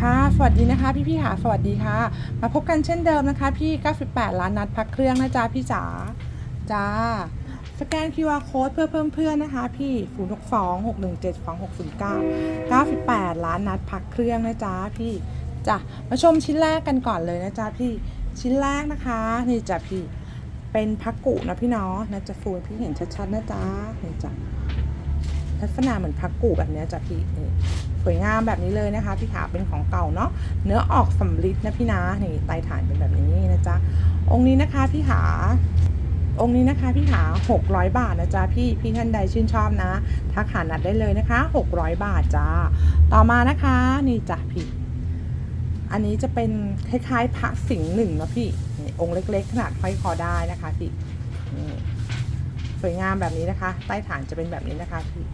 ค่ะ สวัสดีนะคะ พี่พี่ๆค่ะสวัสดีค่ะ มาพบกันเช่นเดิมนะคะ พี่ 98 ล้านนัดพักเครื่องนะจ๊ะพี่จ๋าจ้า สแกน QR code เพื่อเพิ่มเพื่อนนะคะ พี่ 0 6 2 6 1 7 2 6 0 9 98 ล้านนัดพักเครื่องนะจ๊ะพี่จ้ะมาชมชิ้นแรกกันก่อนเลยนะจ๊ะพี่ชิ้นแรกนะคะ นี่จ้ะพี่เป็นพักกุนะพี่เนาะนะจะฟูพี่เห็นชัดๆนะจ๊ะนี่จ้ะ ลักษณะเหมือนพักกูแบบนี้จ้ะพี่สวยงามแบบนี้เลยนะคะ พี่ขาเป็นของเก่าเนาะเนื้อออกสำลิดนะพี่นะนี่ไตฐานเป็นแบบนี้นะจ๊ะองค์นี้นะคะพี่ขาองค์นี้นะคะพี่ขา600 บาทนะจ๊ะพี่พี่ท่านใดชื่นชอบนะทักหานัดได้เลยนะคะ 600 บาทจ้าต่อมานะคะนี่จ้ะพี่ อันนี้จะเป็นคล้ายๆพระสิงห์หนึ่งนะพี่องค์เล็กๆ ขนาดห้อยคอได้นะคะพี่สวยงามแบบนี้นะคะ ใต้ฐานจะเป็นแบบนี้นะคะพี่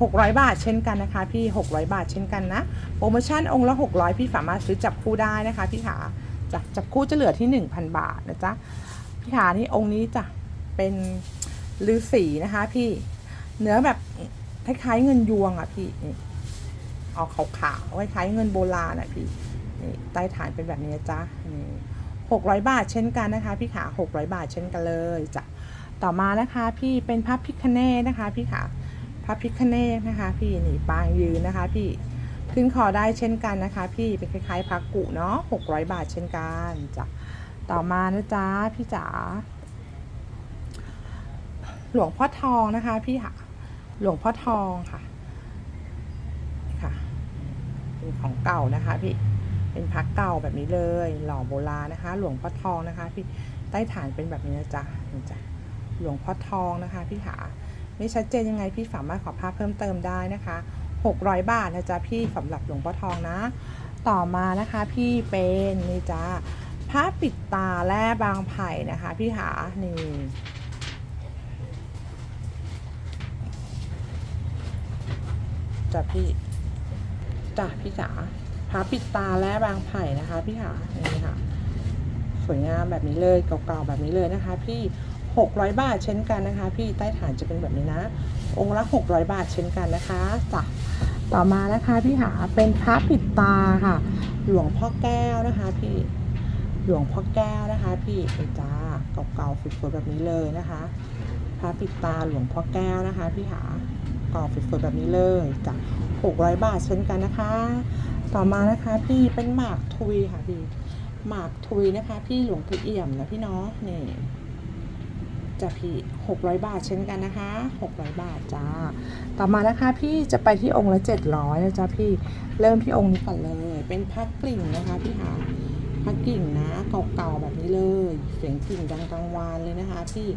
600 บาทเช่นกันนะคะพี่ 600 บาทเช่นกันนะโปรโมชั่นองค์ละ 600 พี่สามารถซื้อจับคู่ได้นะคะพี่ขาจ้ะจับคู่จะเหลือที่ 1,000 บาทนะจ๊ะพี่ขานี่องค์นี้จ้ะเป็นฤาษีนะคะพี่เนื้อแบบคล้ายๆเงินยวงอะพี่นี่ออกขาวๆคล้ายๆเงินโบราณอะพี่นี่ใต้ฐานเป็นแบบนี้จ๊ะนี่600บาทเช่นกันนะคะ พี่ขา600บาทเช่นกันเลยจ้ะต่อมานะคะ พี่เป็นพระพิคเนตนะคะ พี่ค่ะพ ระพิคเนตนะคะ พี่นี่ปางยืนนะคะ พี่ขึ้นคอได้เช่นกันนะคะ พี่เป็นคล้ายๆพักกุเนาะ600บาทเช่นกันจ้ะต่อมานะจ๊ะพี่จ๋าหลวงพ่อทองนะคะ พี่ค่ะ หลวงพ่อทองค่ะค่ะเป็นของเก่านะคะ พี่เป็นพักเก่าแบบนี้เลย หล่อโบราณนะคะ หลวงพ่อทองนะคะ พี่ใต้ฐานเป็นแบบนี้นะจ๊ะนี่จ้ะหลวงพ่อทองนะคะ พี่ขา ไม่ชัดเจนยังไงพี่สามารถขอภาพเพิ่มเติมได้นะคะ 600 บาทนะจ๊ะพี่สำหรับหลวงพ่อทองนะ ต่อมานะคะพี่เป็นนี่จ้าผ้าปิดตาแร่บางไผ่นะคะ พี่ขานี่จ้ะพี่จ้ะพี่จ๋าผ้าปิดตาแร่บางไผ่นะคะ พี่ขานี่ค่ะสวยงามแบบนี้เลยเก่าๆแบบนี้เลยนะคะ พี่ 600 บาทเช่นกันนะคะ พี่ใต้ฐานจะเป็นแบบนี้นะ องค์ละ 600 บาทเช่นกันนะคะจ้ะต่อมานะคะพี่หาเป็นพระปิดตาค่ะ หลวงพ่อแก้วนะคะ พี่หลวงพ่อแก้วนะคะ พี่ไอ้จ้าเก่าๆสวยๆแบบนี้เลยนะคะ พระปิดตาหลวงพ่อแก้วนะคะ พี่หาเก่าสวยๆแบบนี้เลยจ้ะ600 บาทเช่นกันนะคะ ต่อมานะคะพี่เป็นหมากทุยค่ะพี่หมากทุยนะคะ พี่หลวงปู่เอี่ยมนะพี่เนาะนี่ จะพี่600 บาทเช่นกันนะคะ 600 บาทจ้า ต่อมานะคะพี่จะไปที่องค์ละ 700นะจ๊ะพี่ เริ่มที่องค์นี้ก่อนเลย เป็นพักกลิ่งนะคะพี่หาพักกิ่งนะเก่าๆแบบนี้เลย เสียงกิ่งดังกลางวานเลยนะคะ พี่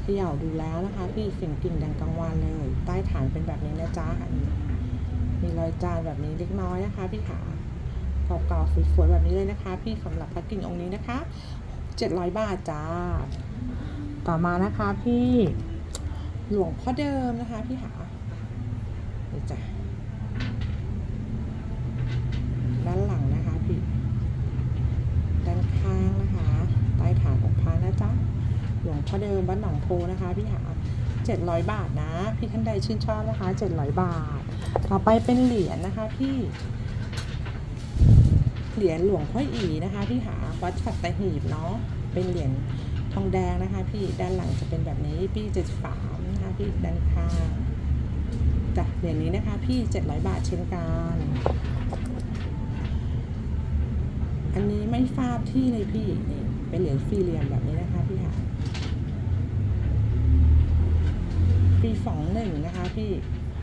เขย่าดูแล้วนะคะ พี่เสียงกิ่งดังกลางวานเลย ใต้ฐานเป็นแบบนี้นะจ๊ะมีรอยจานแบบนี้เล็กน้อยนะคะ พี่ขาเก่าๆสวยๆแบบนี้เลยนะคะ พี่สำหรับพระกิ่งองค์นี้นะคะ700 บาทจ้า ต่อมานะคะ พี่หลวงพ่อเดิมนะคะพี่หานี่จ้ะด้านหลังนะคะพี่ด้านข้างนะคะใต้ฐานองค์พระนะจ๊ะหลวงพ่อเดิมวัดหนองโพนะคะ พี่หา700บาทนะ พี่ท่านใดชื่นชอบนะคะ700บาท ต่อไปเป็นเหรียญนะคะพี่เหรียญหลวงพ่ออีนะคะ พี่หาวัดสัตหีบเนาะเป็นเหรียญ องแดงนะคะ พี่ด้านหลังจะเป็นแบบนี้พี่เจ็ดสามนะคะพี่ด้านข้างจ้ะเหรียญนี้นะคะ พี่เจ็ดร้อยบาทเช่นกัน อันนี้ไม่ทราบที่เลยพี่นี่เป็นเหรียญฟรีเหรียญแบบนี้นะคะพี่หาปีสองหนึ่งนะคะ พี่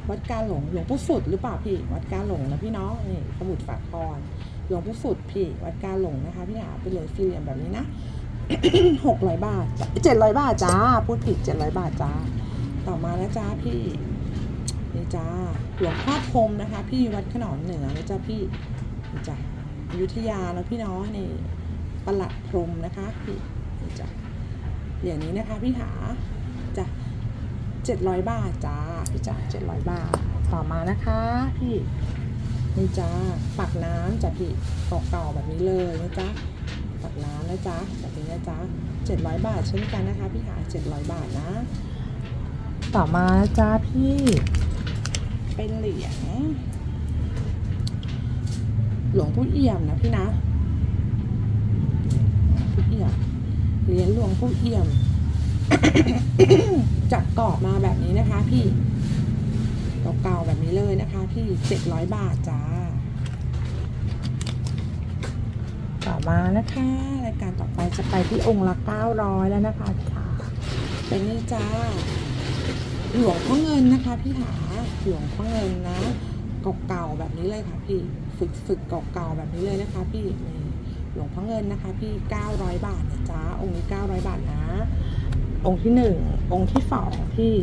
วัดกาหลงหลวงปู่สุดหรือเปล่าพี่ วัดกาหลงนะพี่เนาะนี่สมุดฝากคอนหลวงปู่สุดพี่ วัดกาหลงนะคะ พี่หาเป็นเหรียญฟรีเหรียญแบบนี้นะ หกร้อยบาทเจ็ดร้อยบาทจ้า พูดผิดเจ็ดร้อยบาทจ้า ต่อมานะจ้าพี่นี่จ้าหลวงพ่อพรมนะคะ พี่วัดขนอนเหนือนะจ้าพี่นี่จ้าอยุธยาแล้วพี่น้องนี่ประหลัดพรมนะคะพี่นี่จ้าเหรียญนี้นะคะพี่หาจ้ะเจ็ดร้อยบาทจ้าพี่จ้าเจ็ดร้อยบาท ต่อมานะคะพี่นี่จ้าปักน้ำจ้ะพี่เก่าๆแบบนี้เลยนะจ๊ะปักน้ำนะจ๊ะ นี้นะจ๊ะเจ็ดร้อยบาทเช่นกันนะคะพี่หาเจ็ดร้อยบาทนะ ต่อมานะจ้าพี่ เป็นเหรียญหลวงผู้เอี่ยมนะพี่นะผู้เอี่ยมเหรียญหลวงผู้เอี่ยมจับกรอบมาแบบนี้นะคะ พี่เก่าๆแบบนี้เลยนะคะ พี่เจ็ดร้อยบาทจ้า มานะคะรายการต่อไปจะไปที่องค์ละ900แล้วนะคะพี่ขาเป็นนี่จ้าหลวงพ่อเงินนะคะพี่ขาหลวงพ่อเงินนะเก่าๆแบบนี้เลยค่ะพี่ฝึกฝึกเก่าๆแบบนี้เลยนะคะ พี่หลวงพ่อเงินนะคะ พี่900บาทนะจ๊ะองค์นี้900บาทนะ องค์ที่หนึ่งองค์ที่สองพี่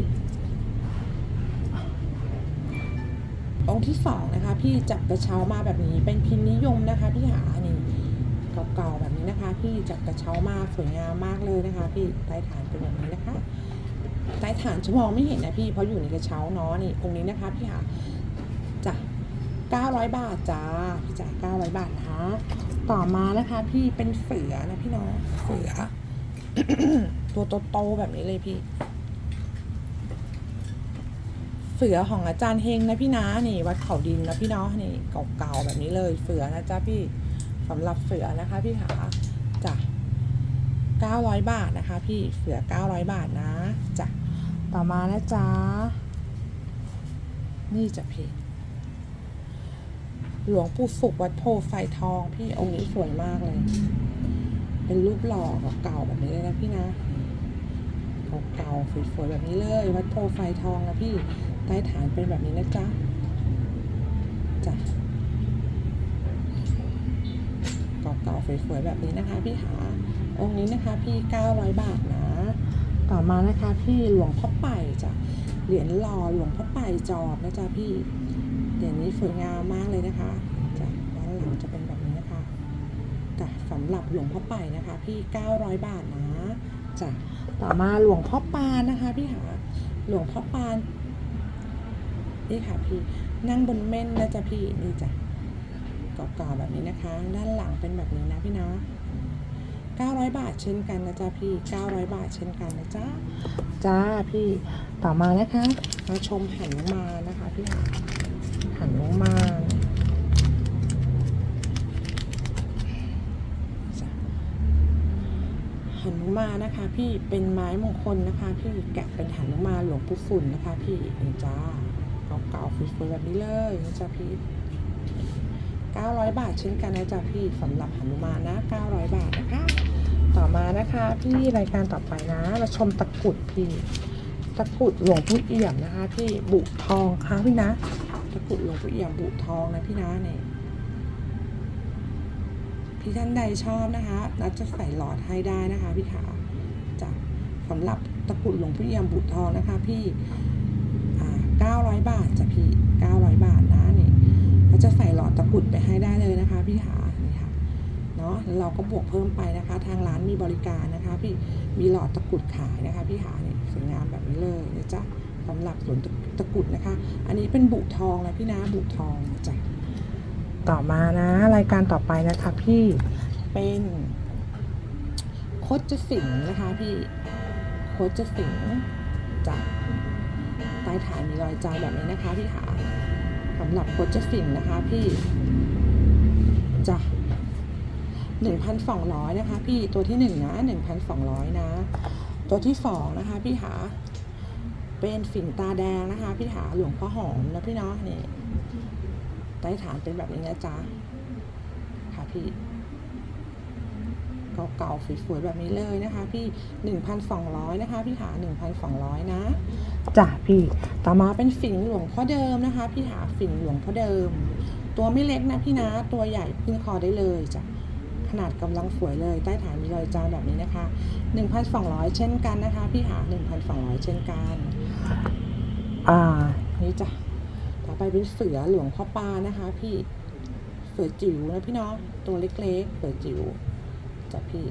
องค์ที่สองนะคะ พี่จับกระเช้ามาแบบนี้เป็นพิมพ์นิยมนะคะ พี่หานี่ เก่าๆแบบนี้นะคะ พี่จับกระเช้ามาสวยงามมากเลยนะคะ พี่ใต้ฐานเป็นแบบนี้นะคะใต้ฐานจะมองไม่เห็นนะพี่เพราะอยู่ในกระเช้าเนาะนี่องค์นี้นะคะพี่หาจ้ะ900 บาทจ้าพี่จ่าย900 บาทนะคะต่อมานะคะ พี่เป็นเสือนะพี่น้องเสือ ตัวโตๆแบบนี้เลยพี่เสือของอาจารย์เฮงนะพี่นะนี่วัดเขาดินนะพี่เนาะนี่เก่าๆแบบนี้เลยเสือนะจ๊ะพี่ สำหรับเสือนะคะพี่ขาจ้ะ900 บาทนะคะ พี่เสือ 900 บาทนะจ้ะต่อมานะจ๊ะนี่จะพี่หลวงปู่สุกวัดโพไฟทอง พี่องค์นี้สวยมากเลย เป็นรูปหล่อเก่าแบบนี้เลยนะพี่นะเก่าๆสวยๆแบบนี้เลย วัดโพไฟทองนะพี่ใต้ฐานเป็นแบบนี้นะจ๊ะจ้ะ เก่าๆสวยๆแบบนี้นะคะพี่หาองค์นี้นะคะพี่ 900 บาทนะ ต่อมานะคะพี่หลวงพ่อไปจ้ะเหรียญหล่อหลวงพ่อไปจอบนะจ๊ะพี่เหรียญนี้สวยงามมากเลยนะคะจ้ะด้านหลังจะเป็นแบบนี้นะคะจ้ะสำหรับหลวงพ่อไปนะคะ พี่ 900 บาทนะจ้ะต่อมาหลวงพ่อปานนะคะ พี่หาหลวงพ่อปานนี่ค่ะพี่นั่งบนเม่นนะจ๊ะพี่นี่จ้ะ เก่าๆแบบนี้นะคะ ด้านหลังเป็นแบบนี้นะพี่นะ900 บาทเช่นกันนะจ๊ะพี่ 900 บาทเช่นกันนะจ๊ะ จ้าพี่ ต่อมานะคะ มาชมหันนุมานะคะพี่หันนุมานจ้ะหนุมานะคะพี่เป็นไม้มงคลนะคะ พี่แกะเป็นหันุมาหลวงปู่ฝุ่นนะคะ พี่จ้าเก่าๆฝุ่นๆแบบนี้เลยนะจ๊ะพี่ 900 บาทเช่นกันนะจ๊ะพี่สำหรับหนุมานนะ900 บาทนะคะ ต่อมานะคะพี่รายการต่อไปนะเราชมตะกรุดพี่ ตะกรุดหลวงปู่เอี่ยมนะคะพี่บุทองค่ะพี่นะ ตะกรุดหลวงปู่เอี่ยมบุทองนะพี่นะเนี่ยพี่ท่านใดชอบนะคะนัดจะใส่หลอดให้ได้นะคะพี่ขาจะสำหรับตะกรุดหลวงพี่เอี่ยมบุตรทองนะคะ พี่900 บาทจ้ะพี่ 900 บาทนะ จะใส่หลอดตะกุดไปให้ได้เลยนะคะพี่ขานี่ค่ะเนาะแล้วเราก็บวกเพิ่มไปนะคะ ทางร้านมีบริการนะคะ พี่มีหลอดตะกุดขายนะคะ พี่ขาเนี่ยสวยงามแบบนี้เลยนะจ๊ะสำหรับสวนตะกุดนะคะ อันนี้เป็นบุทองนะพี่นะบุทองนะจ๊ะต่อมานะ รายการต่อไปนะคะ พี่เป็นโคจสิงนะคะพี่โคจสิงจากใต้ฐานมีรอยจานแบบนี้นะคะพี่ขา สำหรับโคจสิงห์นะคะพี่จะหนึ่งพันสองร้อยนะคะพี่ตัวที่หนึ่งนะหนึ่งพันสองร้อยนะ ตัวที่สองนะคะพี่หาเป็นฝิ่นตาแดงนะคะ พี่หาหลวงพ่อหอมนะพี่เนาะนี่ใต้ฐานเป็นแบบนี้นะจ๊ะค่ะพี่ เก่าๆสวยๆแบบนี้เลยนะคะ พี่ 1,200 นะคะ พี่หา 1,200 นะจ้ะพี่ ต่อมาเป็นฝิ่งหลวงพ่อเดิมนะคะ พี่หาฝิ่งหลวงพ่อเดิม ตัวไม่เล็กนะพี่นะ ตัวใหญ่ขึ้นคอได้เลยจ้ะขนาดกำลังสวยเลย ใต้ฐานมีรอยจานแบบนี้นะคะ 1,200 เช่นกันนะคะ พี่หา 1,200 เช่นกัน อ่า นี่จ้ะ ต่อไปเป็นเสือหลวงพ่อปานะคะ พี่ เสือจิ๋วนะพี่เนาะตัวเล็กๆ เสือจิ๋ว จ้ะพี่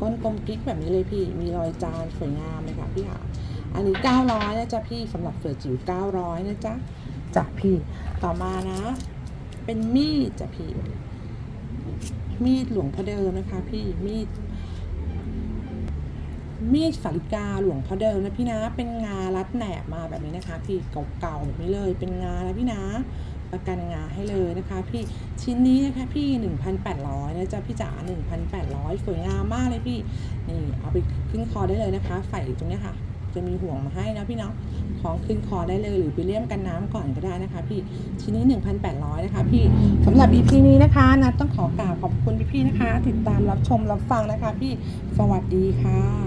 ก้นกลมกิ๊กแบบนี้เลยพี่ มีรอยจานสวยงามเลยค่ะพี่ค่ะ อันนี้ 900นะจ๊ะพี่สำหรับเสือจิ๋ว900นะจ๊ะจ้ะพี่ ต่อมานะ เป็นมีดจ้ะพี่ มีดหลวงพ่อเดิมนะคะ พี่ มีด มีดสาริกาหลวงพ่อเดิมนะพี่นะ เป็นงารัดแหนบมาแบบนี้นะคะ พี่เก่าๆแบบนี้เลย เป็นงาแล้วพี่นะ ประกันงาให้เลยนะคะพี่ชิ้นนี้นะคะพี่ 1,800นะจ๊ะพี่จ๋า1,800 สวยงามมากเลยพี่นี่เอาไปขึ้นคอได้เลยนะคะ ใส่ตรงนี้ค่ะ จะมีห่วงมาให้นะพี่เนาะของขึ้นคอได้เลยหรือไปเลี่ยมกันน้ำก่อนก็ได้นะคะ พี่ชิ้นนี้ 1,800 นะคะ พี่สำหรับ EP นี้นะคะนัดต้องขอกราบขอบคุณพี่ๆนะคะ ติดตามรับชมรับฟังนะคะ พี่สวัสดีค่ะ